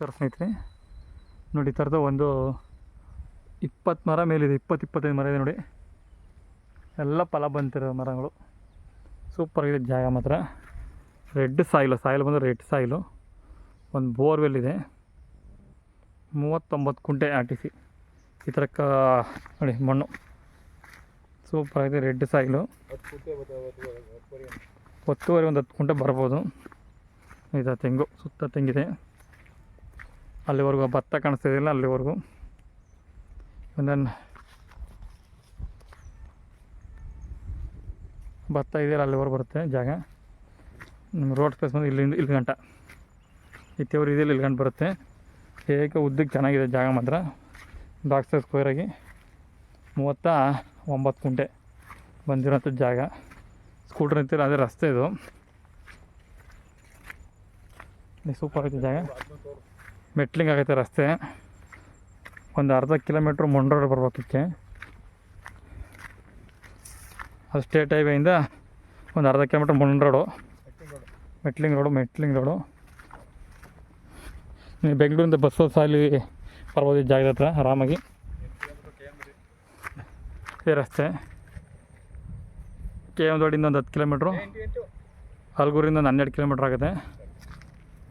ನಮಸ್ಕಾರ ಸ್ನೇಹಿತರೆ, ನೋಡಿ ಈ ಥರದ ಒಂದು ಇಪ್ಪತ್ತು ಮರ ಮೇಲಿದೆ, ಇಪ್ಪತ್ತು ಇಪ್ಪತ್ತೈದು ಮರ ಇದೆ ನೋಡಿ. ಎಲ್ಲ ಫಲ ಬಂತಿರೋ ಮರಗಳು. ಸೂಪರಾಗಿದೆ ಜಾಗ ಮಾತ್ರ. ರೆಡ್ ಸಾಯಿಲು ಸಾಯಿಲ್ ಬಂದರೆ ರೆಡ್ ಸಾಯಿಲು ಒಂದು ಬೋರ್ವೆಲ್ ಇದೆ. ಮೂವತ್ತೊಂಬತ್ತು ಕುಂಟೆ ಆರ್ ಟಿ ಸಿ ಈ ಥರ ನೋಡಿ ಮಣ್ಣು. ಸೂಪರಾಗಿದೆ ರೆಡ್ ಸಾಯಿಲು ಒತ್ತುವರೆ ಒಂದು ಹತ್ತು ಕುಂಟೆ ಬರ್ಬೋದು. ಇದು ತೆಂಗು, ಸುತ್ತ ತೆಂಗಿದೆ. ಅಲ್ಲಿವರೆಗೂ ಭತ್ತ ಕಾಣಿಸ್ತಿದ್ದಿಲ್ಲ ಅಲ್ಲಿವರೆಗೂ. ಒಂದನ್ನು ಭತ್ತ ಇದೆಯಲ್ಲ, ಅಲ್ಲಿವರೆಗೂ ಬರುತ್ತೆ ಜಾಗ. ನಿಮ್ಮ ರೋಡ್ ಸ್ಪೇಸ್ ಬಂದು ಇಲ್ಲಿಂದ ಇಲ್ಲಿ ಗಂಟ. ಇತ್ತಿಯವರು ಇದೆಯಲ್ಲ ಇಲ್ಲಿ ಗಂಟ ಬರುತ್ತೆ. ಏಕ ಉದ್ದಕ್ಕೆ ಚೆನ್ನಾಗಿದೆ ಜಾಗ ಮಾತ್ರ. ಬಾಕ್ಸ್ ಸ್ಕ್ವೇರಾಗಿ ಮೂವತ್ತ ಒಂಬತ್ತು ಕುಂಟೆ ಬಂದಿರೋಂಥ ಜಾಗ. ಸ್ಕೂಟ್ರ್ ನಿಂತಿಲ್ಲ ಅದೇ ರಸ್ತೆ ಇದು. ಸೂಪರ್ ಐತೆ ಜಾಗ. ಮೆಟ್ಲಿಂಗ್ ಆಗೈತೆ ರಸ್ತೆ. ಒಂದು ಅರ್ಧ ಕಿಲೋಮೀಟ್ರ್ ಮೊಂಡ್ರೋಡ್ ಬರ್ಬೇಕಕ್ಕೆ ಅದು ಸ್ಟೇಟ್ ಹೈವೇಯಿಂದ ಒಂದು ಅರ್ಧ kilometre ಮೊಂಡ್ road metalling road metalling road ನೀವು ಬೆಂಗಳೂರಿಂದ ಬಸ್ ಸಾಲಿ ಬರ್ಬೋದು ಈ ಜಾಗದ ಹತ್ರ ಆರಾಮಾಗಿ. ಈ ರಸ್ತೆ. ಕೆ ಎಂ ದೊಡ್ಡಿಂದ ಒಂದು ಹತ್ತು ಕಿಲೋಮೀಟ್ರು. ಹಲ್ಗೂರಿಂದ ಒಂದು ಹನ್ನೆರಡು ಕಿಲೋಮೀಟ್ರ್ ಆಗುತ್ತೆ.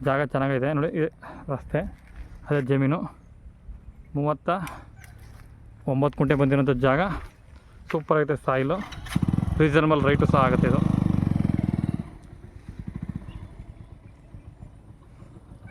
ಜಾಗ ಚೆನ್ನಾಗಿದೆ ನೋಡಿ ರಸ್ತೆ, ಅದೇ ಜಮೀನು. ಮೂವತ್ತ ಒಂಬತ್ತು ಕುಂಟೆ ಬಂದಿರೋಂಥ ಜಾಗ. ಸೂಪರ್ ಆಗಿದೆ ಸಾಯಿಲು. ರೀಸನಬಲ್ ರೈಟು ಸಹ ಆಗುತ್ತೆ ಇದು.